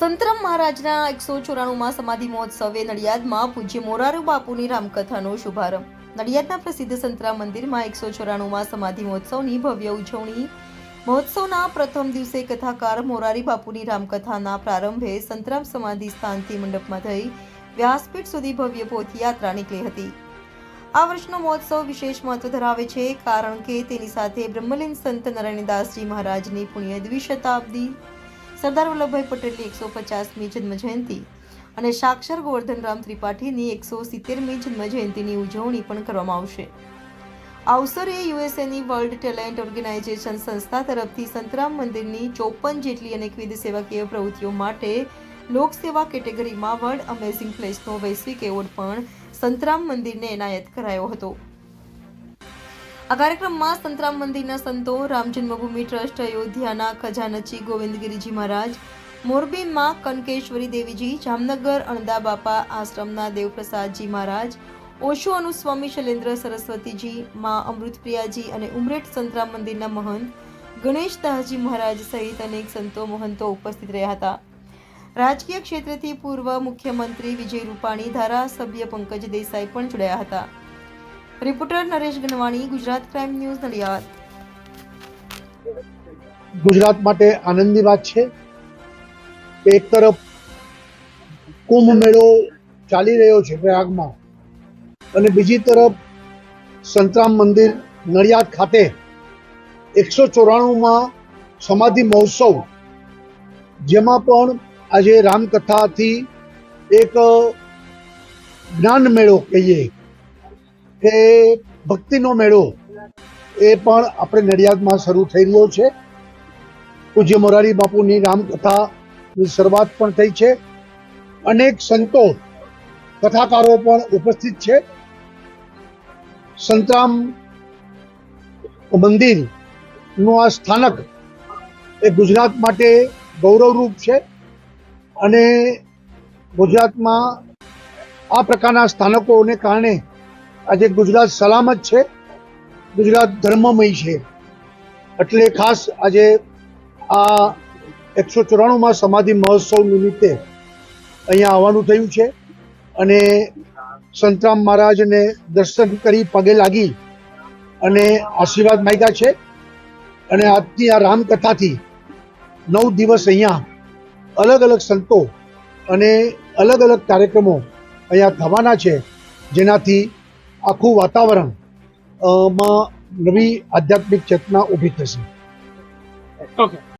સંતરામ મહારાજના એકસો ચોરાણુંમાં સમાધિ મહોત્સવે નડિયાદમાં પૂજ્ય મોરારુ બાપુની રામકથાનો શુભારંભ. નડિયાદના પ્રસિદ્ધ સંતરામ મંદિરમાં એકસો ચોરાણુંમાં સમાધિ મહોત્સવની ભવ્ય ઉજવણી. મહોત્સવના પ્રથમ દિવસે કથાકાર મોરારી બાપુની રામકથાના પ્રારંભે સંતરામ સમાધિ સ્થાનથી મંડપમાં થઈ વ્યાસપીઠ સુધી ભવ્ય પોથયાત્રા નીકળી હતી. આ વર્ષનો મહોત્સવ વિશેષ મહત્વ ધરાવે છે કારણ કે તેની સાથે બ્રહ્મલીન સંત નારાયણદાસજી મહારાજની પુણ્ય દ્વિશતાબ્દી સરદાર વલ્લભભાઈ પટેલની એકસો પચાસમી જન્મ જયંતિ અને સાક્ષર ગોવર્ધનરામ ત્રિપાઠીની એકસો સિત્તેરમી જન્મ જયંતિની ઉજવણી પણ કરવામાં આવશે. આ અવસરે યુએસએની વર્લ્ડ ટેલેન્ટ ઓર્ગેનાઇઝેશન સંસ્થા તરફથી સંતરામ મંદિરની ચોપન જેટલી અનેકવિધ સેવાકીય પ્રવૃત્તિઓ માટે લોકસેવા કેટેગરીમાં વર્લ્ડ અમેઝિંગ પ્લેસનો વૈશ્વિક એવોર્ડ પણ સંતરામ મંદિરને એનાયત કરાયો હતો. આ કાર્યક્રમમાં સંતરામ મંદિરના સંતો, રામ જન્મભૂમિ ટ્રસ્ટ, અયોધ્યાના ખજાનચી ગોવિંદગીરીજી મહારાજ, મોરબીમાં કનકેશ્વરી દેવીજી, જામનગર અણદાબાપા આશ્રમના દેવપ્રસાદજી મહારાજ, ઓશો અનુસ્વામી શૈલેન્દ્ર સરસ્વતીજી, મા અમૃતપ્રિયાજી અને ઉમરેઠ સંતરામ મંદિરના મહંત ગણેશદાસજી મહારાજ સહિત અનેક સંતો મહંતો ઉપસ્થિત રહ્યા હતા. રાજકીય ક્ષેત્રથી પૂર્વ મુખ્યમંત્રી વિજય રૂપાણી, ધારાસભ્ય પંકજ દેસાઈ પણ જોડાયા હતા. Reporter Naresh Ganwani Gujarat crime news Nadiad Gujarat માટે આનંદની વાત છે. એક તરફ કુંભ મેળો ચાલી રહ્યો છે પ્રયાગમાં અને બીજી તરફ સંતરામ મંદિર નડિયાદ ખાતે એકસો ચોરાણુંમાં સમાધિ મહોત્સવ, જેમાં પણ આજે રામકથાથી એક જ્ઞાન મેળો કહીએ. કે ભક્તિનો મેળો એ પણ આપણે નડિયાદમાં શરૂ થઈ રહ્યો છે. પૂજ્ય મોરારી બાપુની રામકથાની શરૂઆત પણ થઈ છે. અનેક સંતો, કથાકારો પણ ઉપસ્થિત છે. સંતરામ મંદિરનું આ સ્થાનક એ ગુજરાત માટે ગૌરવરૂપ છે અને ગુજરાતમાં આ પ્રકારના સ્થાનકોને કારણે આજે ગુજરાત સલામત છે, ગુજરાત ધર્મમય છે. એટલે ખાસ આજે આ એકસો ચોરાણુંમાં સમાધિ મહોત્સવ નિમિત્તે અહીંયા આવવાનું થયું છે અને સંતરામ મહારાજને દર્શન કરી પગે લાગી અને આશીર્વાદ માગ્યા છે. અને આજની આ રામકથાથી નવ દિવસ અહીંયા અલગ અલગ સંતો અને અલગ અલગ કાર્યક્રમો અહીંયા થવાના છે, જેનાથી આખું વાતાવરણમાં નવી આધ્યાત્મિક ચેતના ઊભી થશે. ઓકે